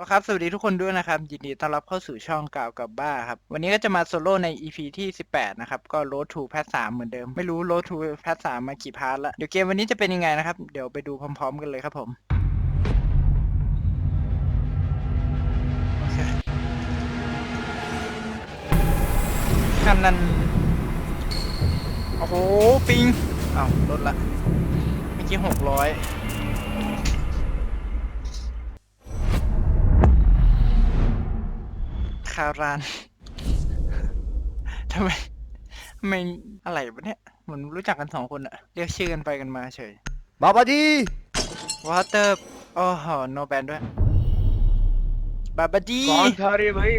เอาละครับ สวัสดีทุกคนด้วยนะครับ ยินดีต้อนรับเข้าสู่ช่องกล่าวกับบ้าครับ วันนี้ก็จะมาโซโล่ใน EP ที่ 18 นะครับ ก็ Road to Patch 3เหมือนเดิม ไม่รู้ Road to Patch 3มากี่พาร์ทละเดี๋ยวเกมวันนี้จะเป็นยังไงนะครับ เดี๋ยวไปดูพร้อม ๆ กันเลยครับผมคันนั้น โอ้โห ปิงอ้าวลดละ เมื่อกี้หกร้อยาราน ทำไมทำไมอะไรวะเนี่ยเหมือนรู้จักกันสองคนอะเรียกชื่อกันไปกันมาเฉย बाबा जी วอเตอร์โอ้โหโนแบนด้วย บาบาดี कौन था रे भाई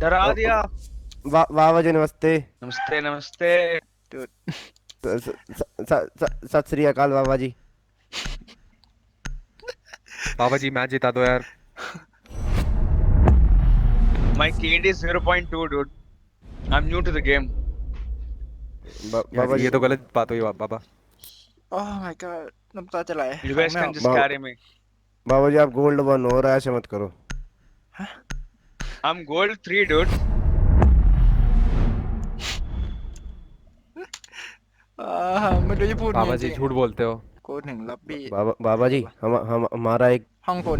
डरा दिया बा, बाबा जी नमस्ते नमस्ते नमस्ते स- स- स- स- स- सत श्री अकाल बाबा जी बाबा जी मैच जिता दो यार My KD is 0.2, dude. I'm new to the game. बाबा ये तो गलत बात हुई बाबा। ओह माय गॉड ना पता चला है You guys can just carry me. बाबा जी आप गोल्ड वन हो रहा है ऐसे मत करो। I'm gold 3, dude. आह, मुझे ये पूरी बाबा जी झूठ बोलते हो। कोड नहीं लपी बाबा बाबा जी हम हमारा एक हम कोड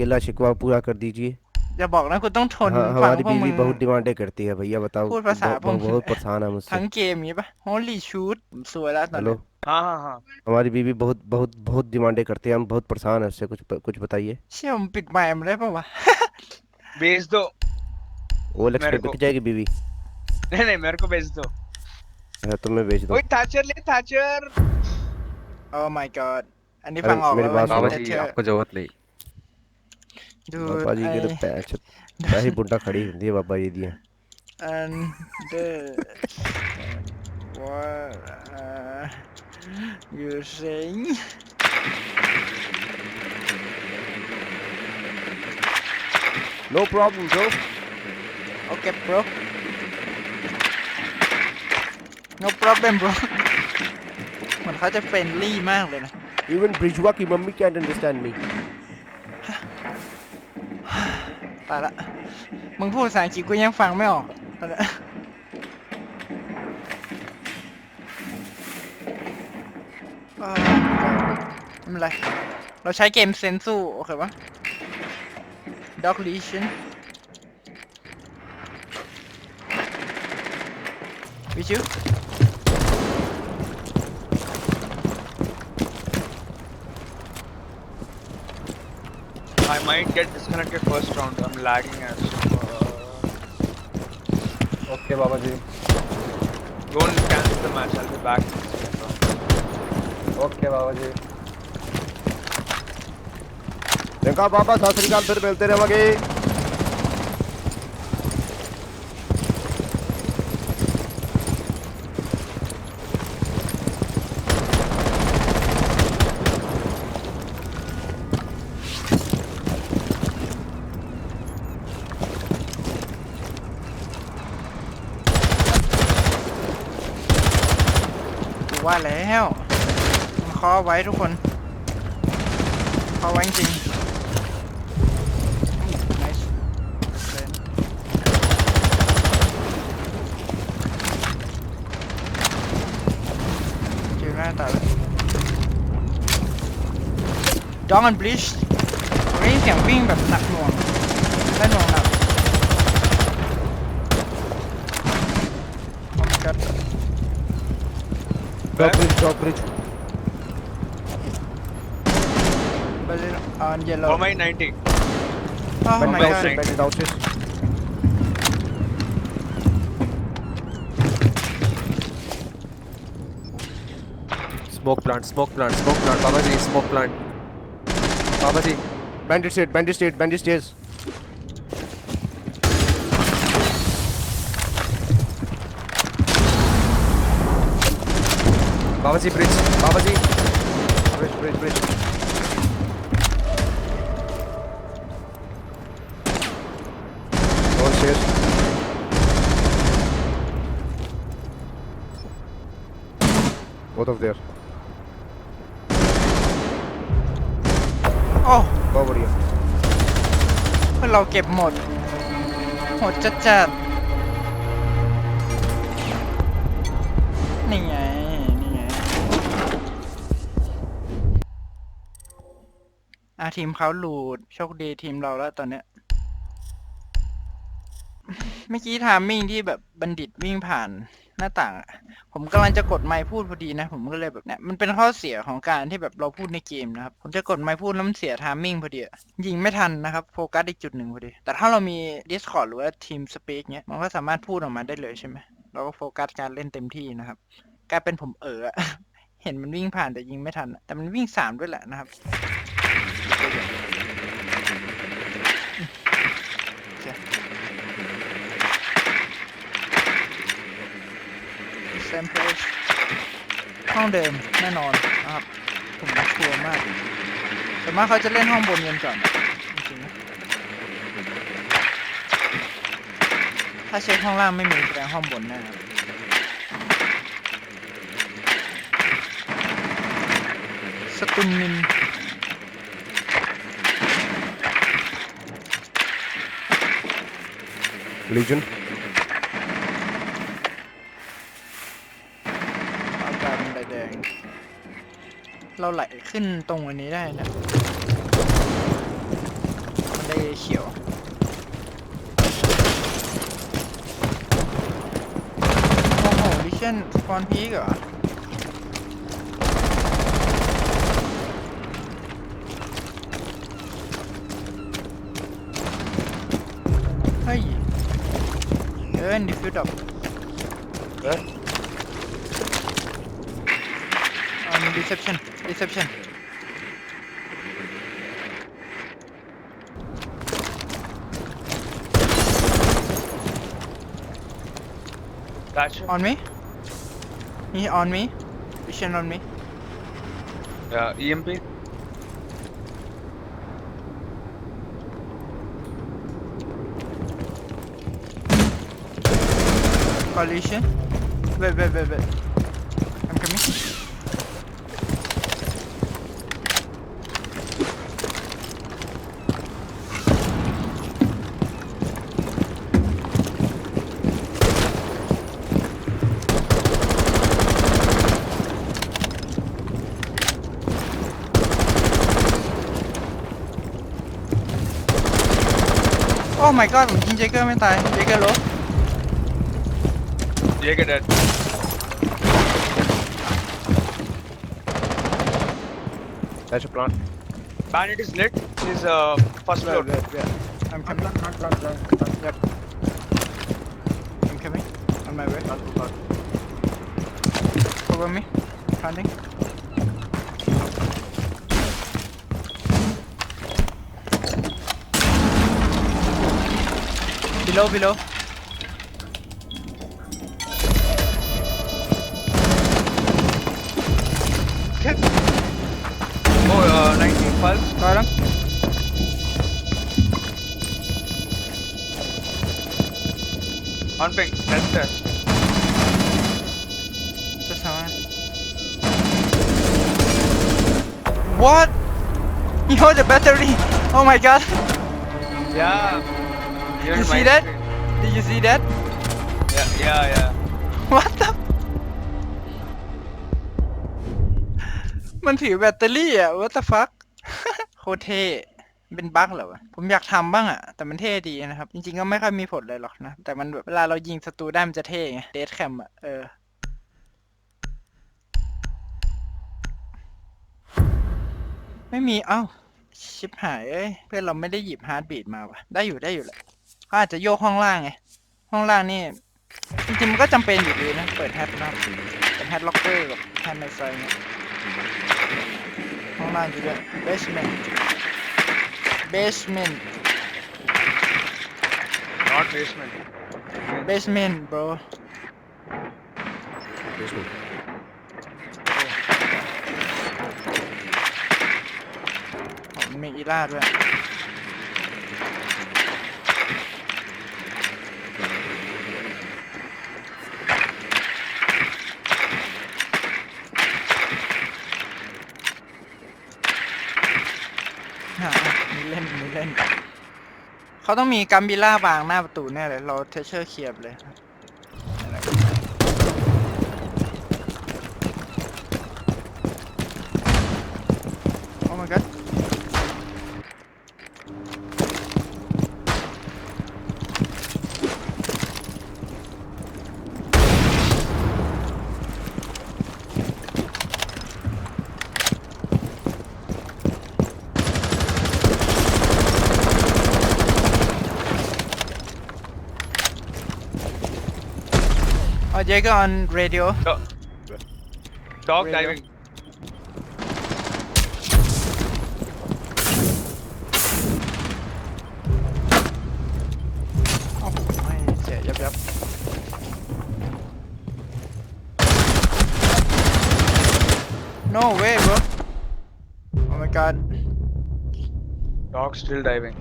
गिला शिकवा पूरा कर दीजिए। อย่าบอกนะคุณต้องทน हाँ, ฟัง हमारी พวกมึ बीवी ง बहुत डिमांडें करती है भैया बताओพูดภาษา बहु- พวก बहु- มึง बहुत परेशान है ทั้ง मुझसे เกมนี้ปะ Holy shoot ผมสวยแล้วตอน हेलो นี้ हाँ हाँ हाँ हमारी बीवी बहुत बहुत बहुत डिमांडें करती है हम बहुत परेशान है उससे कुछ कुछ बताइए เชี่ยผมปิดไมค์มันได้ปะวะ भेज दो ओलेक्स मेरे पे बिक को। जाएगी बीवी नहीं नहीं मेरे को भेज दो हाँ, तो मैं बेच दो ओए थाचर ले थाचर Oh my god อันนี้ अरे, ฟังออก मेरी แล้ว बात ว่า बाबा นี่ जी จะ आपको जरूरत नहीं ਬਾਬਾ ਜੀ ਕਿਤੇ ਖੜੀ ਹੁੰਦੀ ਹੈ ਬਾਬਾ ਜੀ ਦੀਆਂ। And what uh, you're saying? No problem bro. Okay bro. No problem bro. เหมือนเขาจะเฟรนลี่มากเลยนะ even Brijwa ki mommy can't understand me. ายละ มึงพูดภาษาอังกฤษกูยังฟังไม่ออกตอนเนี้ไม่เป็นไร เราใช้เกมเซนสู้โอเคปะ Dog Legion วิชิ I might get disconnected first round I'm lagging as uh, Okay, Baba ji. don't cancel the match I'll be back Okay, Baba ji. देखा okay Baba ji चंगा बाबा सत श्रीकाल फिर मिलते रहेंगे ว่าแล้วมันเคอไว้ทุกคนเคอไว้จริงเจอหน้าตาแล้วดองอันบลิชได้ยินเสียงวิ่งแบบหนักหน่วงได้หน่วงหนัก Drop bridge, drop bridge. Bandit on yellow. my 90. Oh bandit my outside, god. Bandit outside. Smoke plant, smoke plant, smoke plant. Babaji, smoke plant. Babaji. Bandit state, bandit state, bandit stairs. Babaji, bridge. Babaji. Bridge, bridge, bridge. Don't share. Both of there. โอ้ Cover you. เราเก็บหมด หมดจัดจัดๆ อาทีมเขาหลุดโชคดีทีมเราแล้วตอนเนี้ย เมื่อกี้ทามมิ่งที่แบบบัณฑิตวิ่งผ่านหน้าต่างอะผมกำลังจะกดไมค์พูดพอดีนะ ผมก็เลยแบบเนี้ยมันเป็นข้อเสียของการที่แบบเราพูดในเกมนะครับ ผมจะกดไมค์พูดแล้วมันเสียทามมิ่งพอดีอะยิงไม่ทันนะครับ โฟกัสอีกจุดหนึ่งพอดี แต่ถ้าเรามี Discord หรือว่าทีมสเปกเนี้ยมันก็สามารถพูดออกมาได้เลยใช่ไหมเราก็โฟกัสการเล่นเต็มที่นะครับกลายเป็นผมเออ เห็นมันวิ่งผ่านแต่ยิงไม่ทันอะแต่มันวิ่งสามด้วยแหละนะครับ เต็มเพลสห้องเดิมแน่นอนนะครับผมกลัวมากแต่มาเขาจะเล่นห้องบนกันก่อนจริงถ้าเช็คห้องล่างไม่มีแสดงห้องบนแน่ครัสตุนนินลีจ g น ไหลขึ้นตรงอันนี้ได้นะมันได้เขียวโอ้โหดิเช่นสปอนพีกเหรอเฮ้ยเอินดิฟิวดับ Where? um reception reception Gotcha. on me? He on me? Vision on me. Uh, yeah, EMP. collision? Wait wait wait wait Oh my god ผมยิงเจเกอร์ไม่ตายเจเกอร์ลบ Jaeger dead. That's a plant. Bandit is lit. He's uh first floor. Wait, wait, wait. I'm coming. Yep. I'm coming. On my way. Cover me. Planting. Below, below. Oh, uh, 19 pulse. Got him. On ping. Let's test. Just What? You hold the battery. Oh my god. Yeah. Here's You see my that? screen. Did you see that? Yeah, yeah, yeah. What the มันถือแบตเตอรี่อะ what the fuck โคตรเท่เป็นบั๊กเหรอวะ ผมอยากทำบ้างอะ แต่มันเท่ดีนะครับ จริงๆก็ไม่ค่อยมีผลเลยหรอกนะ แต่มันแบบเวลาเรายิงศัตรูได้มันจะเท่ไงเดทแคมอะ เออไม่มี เอ้า ชิบหาย เอ้ย เพื่อนเราไม่ได้หยิบฮาร์ดบีดมาวะได้อยู่ได้อยู่แหละ เขาอาจจะโยกห้องล่างไง ห้องล่างนี่ จริงๆมันก็จำเป็นอยู่ดีนะ เปิดแฮตนะครับเปิดแฮตล็อกเกอร์กับแฮตไมไซเนี่ยห้องล่างอยู่ด้วย basement basement Not basement. basement bro Basement. ผมมีอีล่าด้วย ฮะมี เขาต้องมีกัมบิล่าวางหน้าประตูแน่เลย เราเทเชอร์เคลียบเลย อ๋อ Jaeger on radio Dog, dog Radio. diving. โอ้โหไม่เสียยับยับ no way bro oh my god Dog still diving.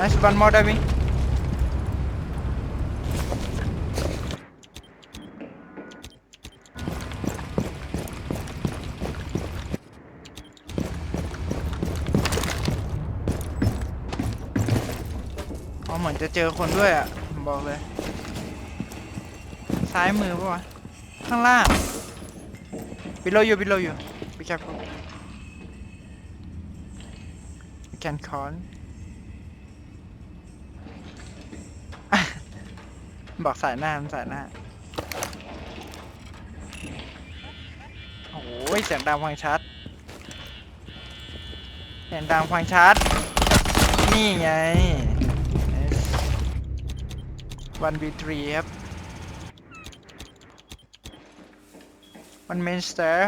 Nice one more diving อ๋อเหมือนจะเจอคนด้วยอะผมบอกเลย ซ้ายมือปะวะ ข้างล่าง below you below you be careful you can call บอกสายหน้ามันสายหน้า โอ้ยเสียงดังฟังชัด เสียงดังฟังชัด นี่ไงวันบีทรีครับ one main stair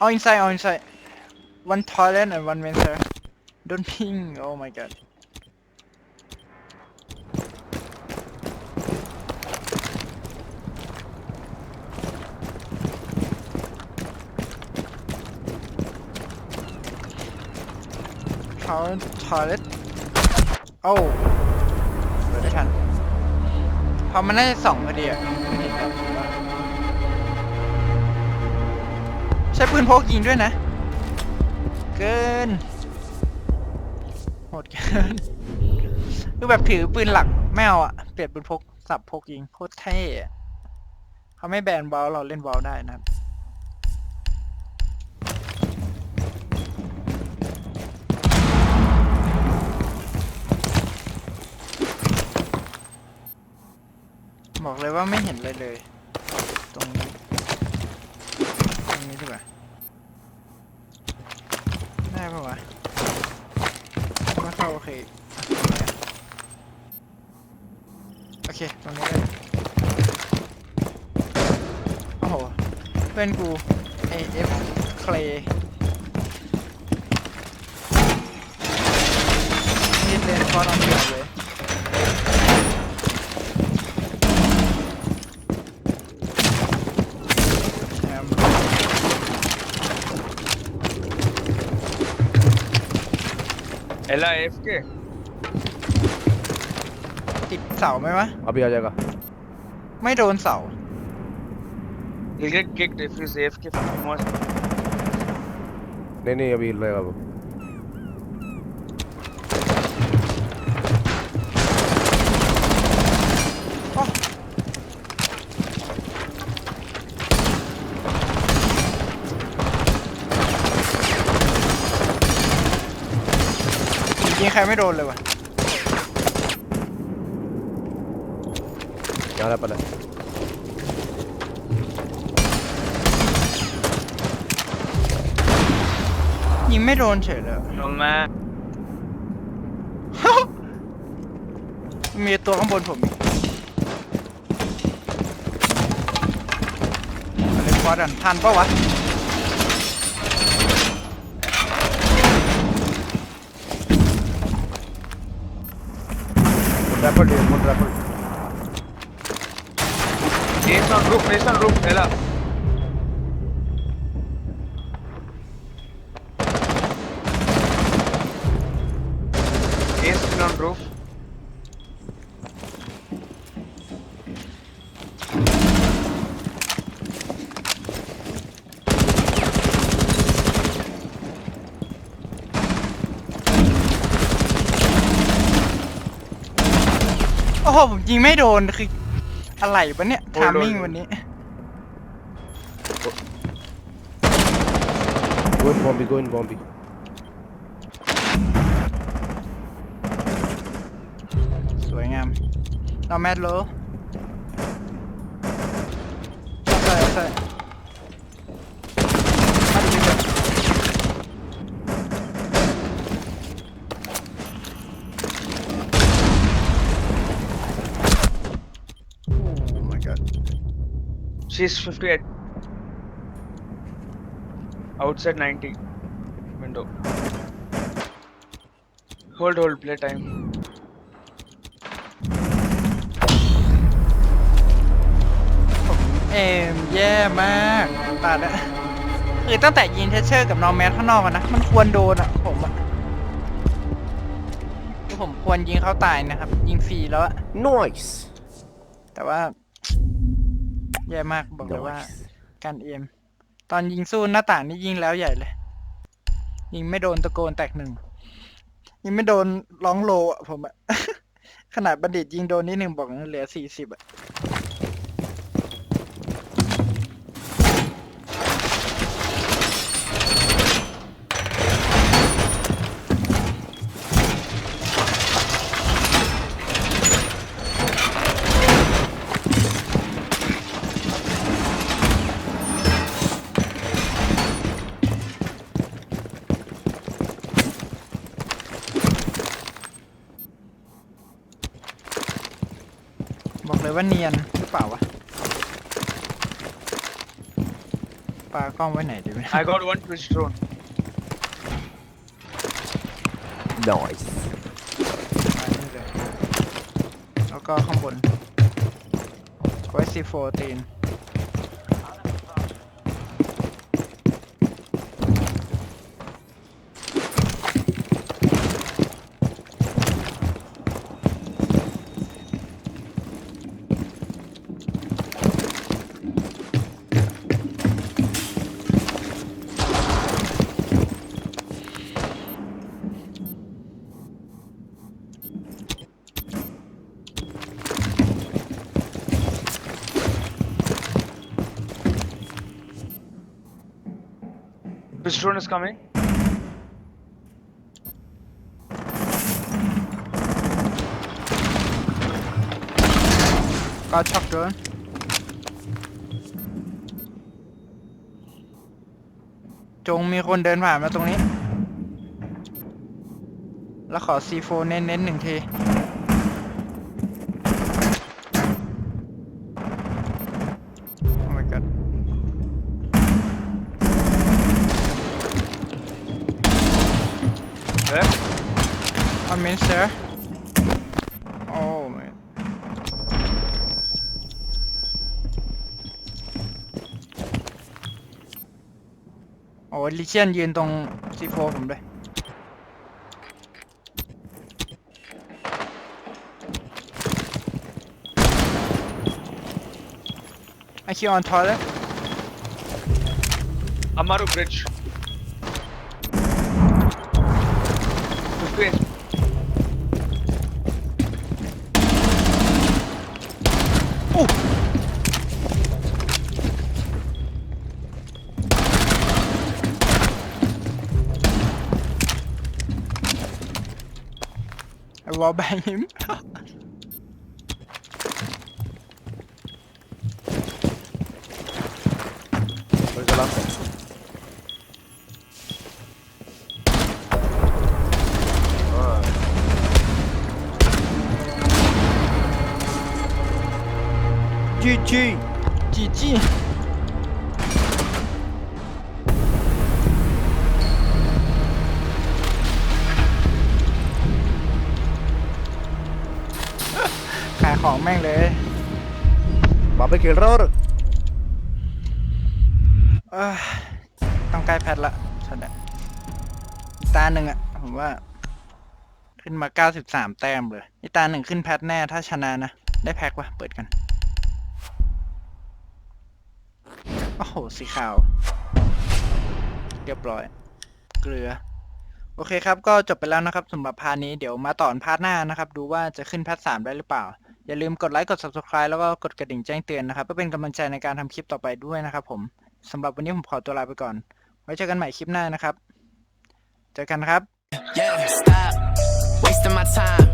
all inside all inside one toilet and one main stair don't ping oh my god เขา toilet โอ้เปิดได้ทันเพราะมันน่าจะสองพอดีอะใช้ปืนพกยิงด้วยนะ เกินโหดเกินคือแบบถือปืนหลักไม่เอะเปลี่ยนปืนพกสับพกยิงโคตรเท่เขาไม่แบนบอลเราเล่นบอลได้นะครับ บอกเลยว่าไม่เห็นเลยเลย ตรงนี้ ตรงนี้ดีกว่าได้ปะวะม่เข้าโอเค โอเค ตรงนี้ได้โอ้โห เพื่อนกู AF Clay นี่เล่นฟอร์ดออนเดียวเลย Ella AFK. ติดเสาไหมวะ अभी आ जाएगा ไม่โดนเสา He'll get kicked if he's AFK for too much. नहीं नहीं अभी रहेगा वो ใครไม่โดนเลยวะเอาละไปเลยยิงไม่โดนเฉยเลยลงมา มีตัวข้างบนผมอะไรพาดันทันปะวะ la poli, contra la poli. Es un roof, es un roof, era. Es un roof. On roof. โหผมยิงไม่โดนคืออะไรวะเนี่ยโอ้ทายมมิ่งโดน วันนี้ Go in bombi, go in bombi. สวยงามเราแมทโลใช่ใช่ She's 58. Outside 90. Window. Hold, hold, play time. เอมแย่มากตาเนี่ยคือตั้งแต่ยิงเทเชอร์กับน้องแมทข้างนอกอะนะ มันควรโดนอะผมอะคือผมควรยิงเขาตายนะครับ ยิงฟรีแล้วอะ Nice. แต่ว่า แย่มากบอกเลยว่า Nice. การเอมตอนยิงสู้หน้าต่างนี่ยิงแล้วใหญ่เลย ยิงไม่โดนตะโกนแตกหนึ่งยิงไม่โดนร้องโลอะผมอะขนาดบัณฑิตยิงโดนนิดหนึ่งบอกเหลือสี่สิบอะ บอกเลยว่าเนียนหรือเปล่าวะปากล้องไว้ไหนดีไหม I got one twitch drone. Nice. แล้วก็ข้างบนไว้ซีโฟตีน drone is coming. ก็ช็อกโดนจงมีคนเดินผ่านมาตรงนี้ แล้วขอซีโฟเน้นๆหนึ่งที One minute, sir. Oh man. โอ้ลิเชียนยืนตรงซีโฟผมด้วย I keep on toilet. Amaru Bridge. 58. 我背 him。狙击，狙击。 แม่งเลยบาร์บีคิวรถต้องใกล้แพทละชนะตาหนึ่งอะผมว่า ขึ้นมาเก้าสิบสามแต้มเลยนี่ตาหนึ่งขึ้นแพทแน่ถ้าชนะนะ ได้แพ็กวะเปิดกัน โอ้โห สีขาว เรียบร้อย เกลือ โอเคครับ ก็จบไปแล้วนะครับสำหรับพานี้เดี๋ยวมาต่อพาร์ทหน้านะครับ ดูว่าจะขึ้นแพทสามได้หรือเปล่า อย่าลืมกดไลค์กด subscribe แล้วก็กดกระดิ่งแจ้งเตือนนะครับเพื่อเป็นกำลังใจในการทำคลิปต่อไปด้วยนะครับผมสำหรับวันนี้ผมขอตัวลาไปก่อน ไว้เจอกันใหม่คลิปหน้านะครับ เจอกันครับ Yeah, stop wasting my time.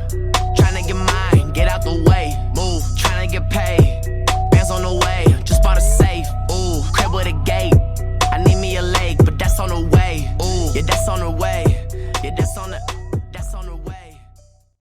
Tryna get mine, get out the way. Move, tryna get paid. Bands on the way, just bought a safe. Ooh, crib with a gate. I need me a lake, but that's on the way. Ooh, yeah, that's on the way.